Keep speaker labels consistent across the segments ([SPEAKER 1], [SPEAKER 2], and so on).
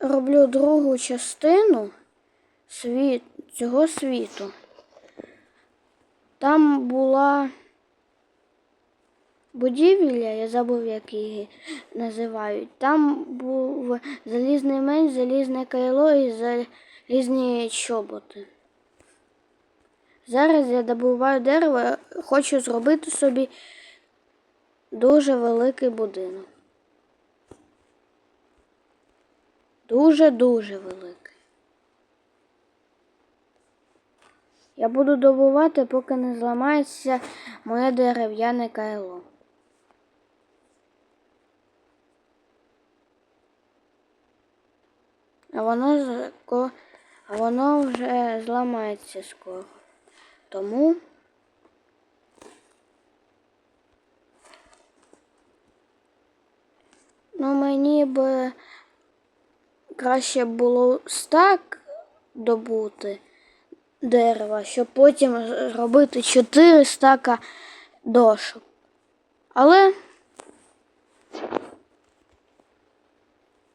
[SPEAKER 1] роблю другу частину світ, цього світу. Там була будівля, я забув, як її називають. Там був залізний меч, залізне кайло і залізні чоботи. Зараз я добуваю дерево, хочу зробити собі дуже великий будинок. Дуже-дуже великий. Я буду добувати, поки не зламається моє дерев'яне кайло. А воно, а воно вже зламається скоро. Тому ну, мені би краще було стак добути дерева, щоб потім зробити 4 стака дошок. Але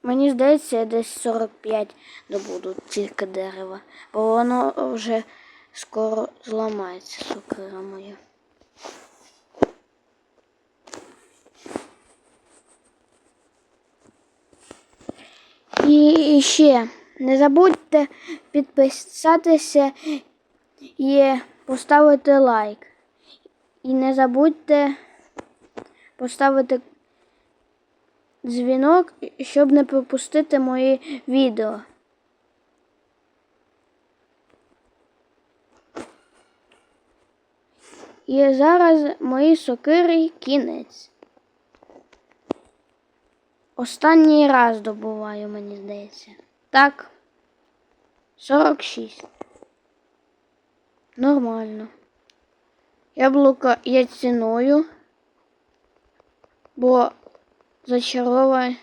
[SPEAKER 1] мені здається, я десь 45 добуду тільки дерева, бо воно вже скоро зламається сокира моя. І ще не забудьте підписатися і поставити лайк. І не забудьте поставити дзвінок, щоб не пропустити мої відео. І зараз мої сокири кінець. Останній раз добуваю, мені здається. Так. 46. Нормально. Яблука я ціную, бо зачаровані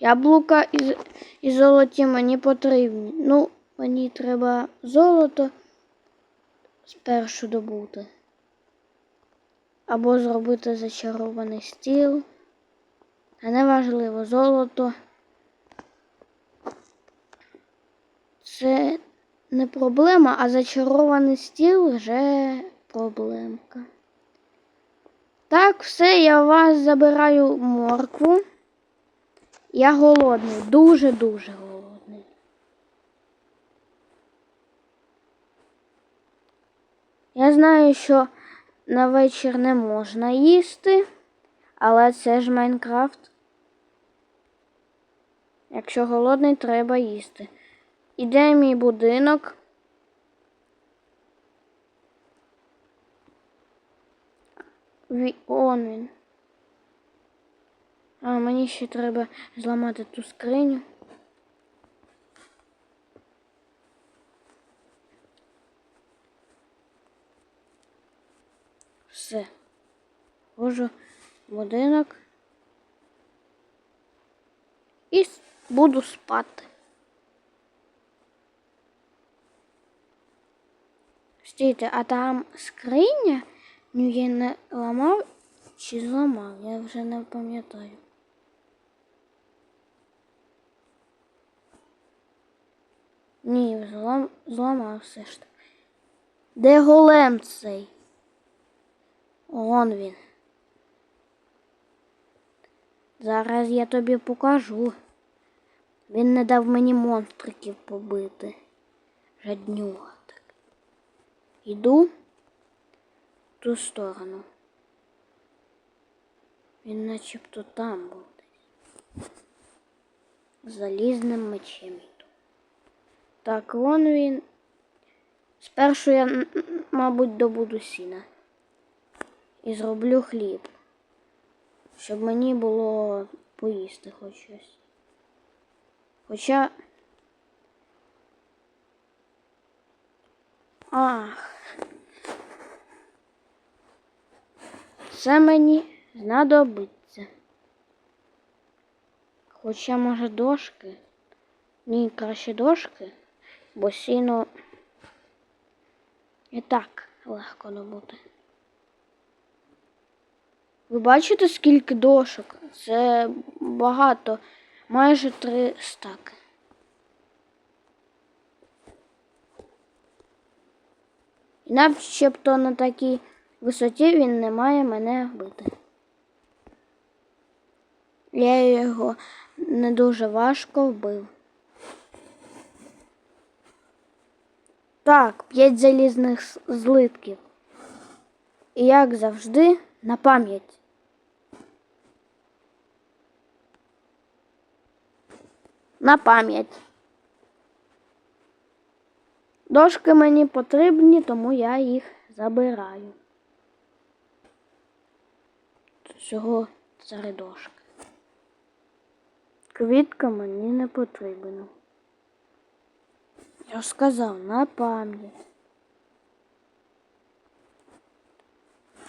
[SPEAKER 1] яблука і, і золоті мені потрібні. Ну, мені треба золото спершу добути. Або зробити зачарований стіл. А неважливо, золото. Це не проблема, а зачарований стіл вже проблемка. Так, все, я вас забираю моркву. Я голодний, дуже-дуже голодний. Я знаю, що на вечір не можна їсти, але це ж Майнкрафт. Якщо голодний, треба їсти. Іде мій будинок. Он він. А, мені ще треба зламати ту скриню. Все. Вхожу в будинок. І буду спати. Стійте, а там скриня? Ну я не ламав чи зламав, я вже не пам'ятаю. Ні, злам... зламав все ж таки. Де голем цей? Он він. Зараз я тобі покажу. Він не дав мені монстриків побити. Жаднюга так. Іду в ту сторону. Він начебто там був десь. Залізним мечем іду. Так, вон він. Спершу я, мабуть, добуду сіна. І зроблю хліб. Щоб мені було поїсти хоч щось. Хоча. Ах. Це мені знадобиться. Хоча, може, дошки. Ні, краще дошки, бо сіно і так легко добути. Ви бачите, скільки дошок? Це багато, майже три стаки. І навіть, щоб то на такій висоті він не має мене бити. Я його не дуже важко вбив. Так, п'ять залізних злитків. І як завжди, на пам'ять. На пам'ять. Дошки мені потрібні, тому я їх забираю. Всього три дошки. Квітка мені не потрібна. Я ж сказав на пам'ять.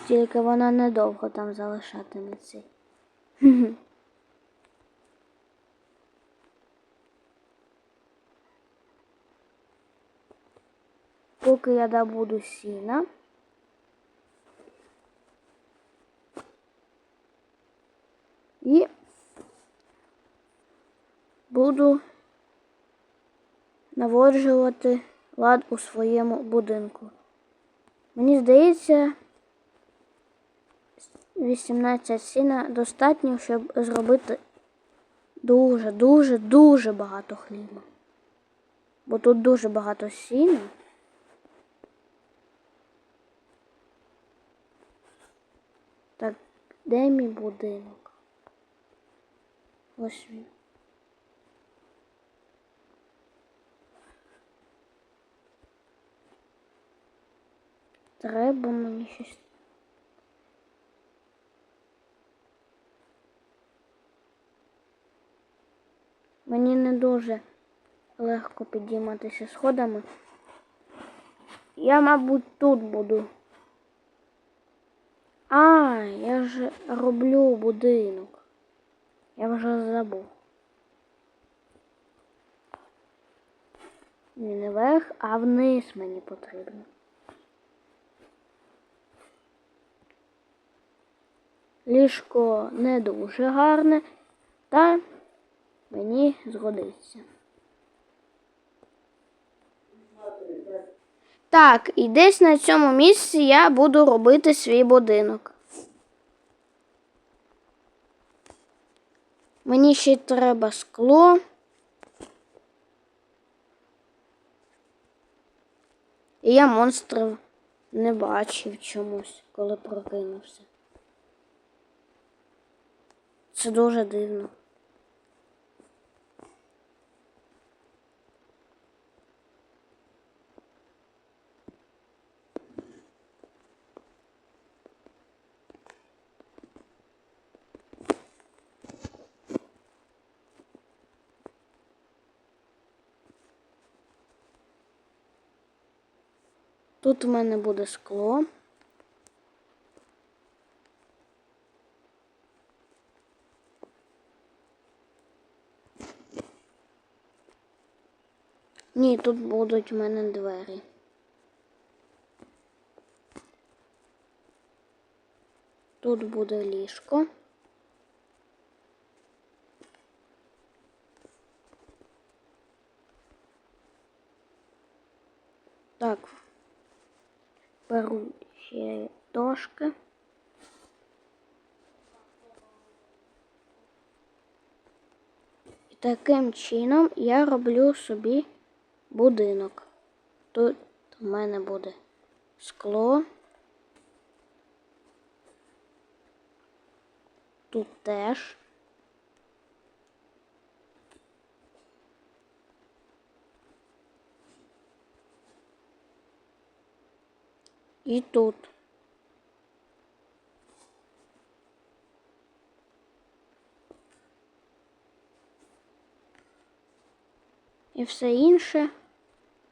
[SPEAKER 1] Тільки вона недовго там залишатиметься. Поки я добуду сіна. І буду наводжувати лад у своєму будинку. Мені здається, 18 сіна достатньо, щоб зробити дуже, дуже, дуже багато хліба. Бо тут дуже багато сіна. Так, де мій будинок? Ось він. Треба мені щось. Мені не дуже легко підійматися сходами. Я, мабуть, тут буду. А, я ж роблю будинок. Я вже забув. Ні, не вверх, а вниз мені потрібно. Ліжко не дуже гарне, та мені згодиться. Так, і десь на цьому місці я буду робити свій будинок. Мені ще треба скло. І я монстрів не бачив чомусь, коли прокинувся. Це дуже дивно. Тут у мене буде скло. Ні, тут будуть у мене двері. Тут буде ліжко. Так. Беру ще дошки. І таким чином я роблю собі будинок. Тут у мене буде скло. Тут теж. І тут. І все інше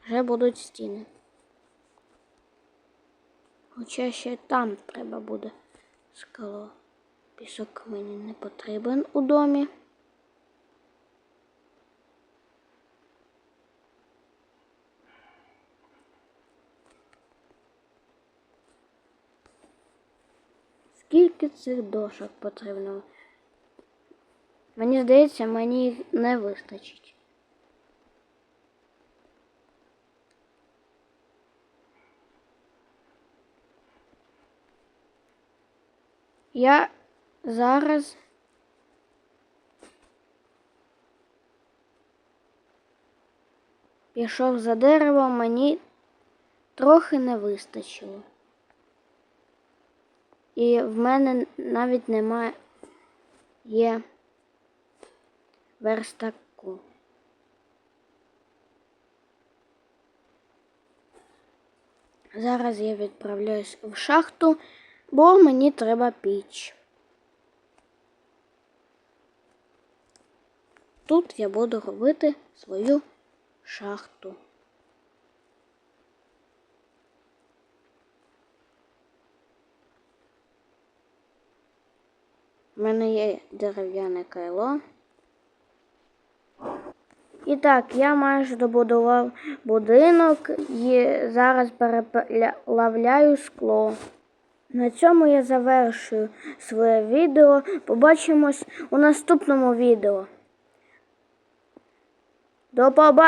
[SPEAKER 1] вже будуть стіни. Хоча ще там треба буде скало. Пісок мені не потрібен у домі. скільки цих дошок потрібно. Мені здається, мені їх не вистачить. Я зараз. Пішов за деревом, мені трохи не вистачило. І в мене навіть немає є верстаку. Зараз я відправляюсь в шахту, бо мені треба піч. Тут я буду робити свою шахту. У мене є дерев'яне кайло. І так, я майже добудував будинок і зараз переплавляю скло. На цьому я завершую своє відео. Побачимось у наступному відео. До побачення!